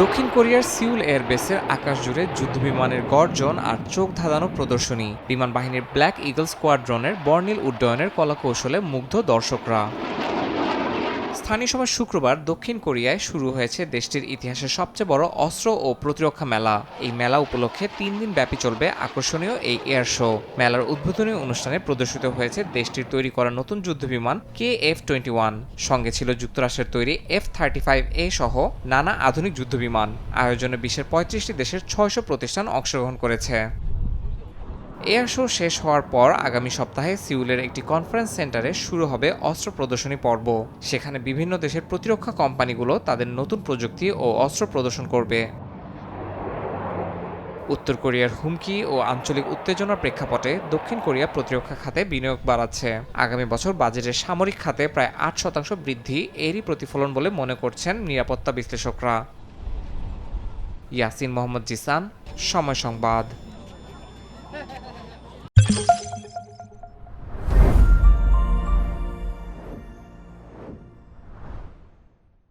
দক্ষিণ কোরিয়ার সিউল এয়ারবেসের আকাশ জুড়ে যুদ্ধবিমানের গর্জন আর চোখ ধাঁধানো প্রদর্শনী। বিমান বাহিনীর ব্ল্যাক ইগল স্কোয়াড্রনের বর্নিল উড্ডয়নের কলাকৌশলে মুগ্ধ দর্শকরা। স্থানীয় সময় শুক্রবার দক্ষিণ কোরিয়ায় শুরু হয়েছে দেশটির ইতিহাসের সবচেয়ে বড় অস্ত্র ও প্রতিরক্ষা মেলা। এই মেলা উপলক্ষে তিন দিন ব্যাপী চলবে আকর্ষণীয় এই এয়ার শো। মেলার উদ্বোধনী অনুষ্ঠানে প্রদর্শিত হয়েছে দেশটির তৈরি করা নতুন যুদ্ধবিমান কে এফ টোয়েন্টি ওয়ান। সঙ্গে ছিল যুক্তরাষ্ট্রের তৈরি এফ থার্টি ফাইভ এ সহ নানা আধুনিক যুদ্ধবিমান। আয়োজনে বিশ্বের পঁয়ত্রিশটি দেশের ছয়শো প্রতিষ্ঠান অংশগ্রহণ করেছে। এয়ার শো শেষ হওয়ার পর আগামী সপ্তাহে সিউলের একটি কনফারেন্স সেন্টারে শুরু হবে অস্ত্র প্রদর্শনী পর্ব। সেখানে বিভিন্ন দেশের প্রতিরক্ষা কোম্পানিগুলো তাদের নতুন প্রযুক্তি ও অস্ত্র প্রদর্শন করবে। উত্তর কোরিয়ার হুমকি ও আঞ্চলিক উত্তেজনার প্রেক্ষাপটে দক্ষিণ কোরিয়া প্রতিরক্ষা খাতে বিনিয়োগ বাড়াচ্ছে। আগামী বছর বাজেটের সামরিক খাতে প্রায় আট শতাংশ বৃদ্ধি এরই প্রতিফলন বলে মনে করছেন নিরাপত্তা বিশ্লেষকরা। ইয়াসিন মোহাম্মদ জিসান, সময় সংবাদ।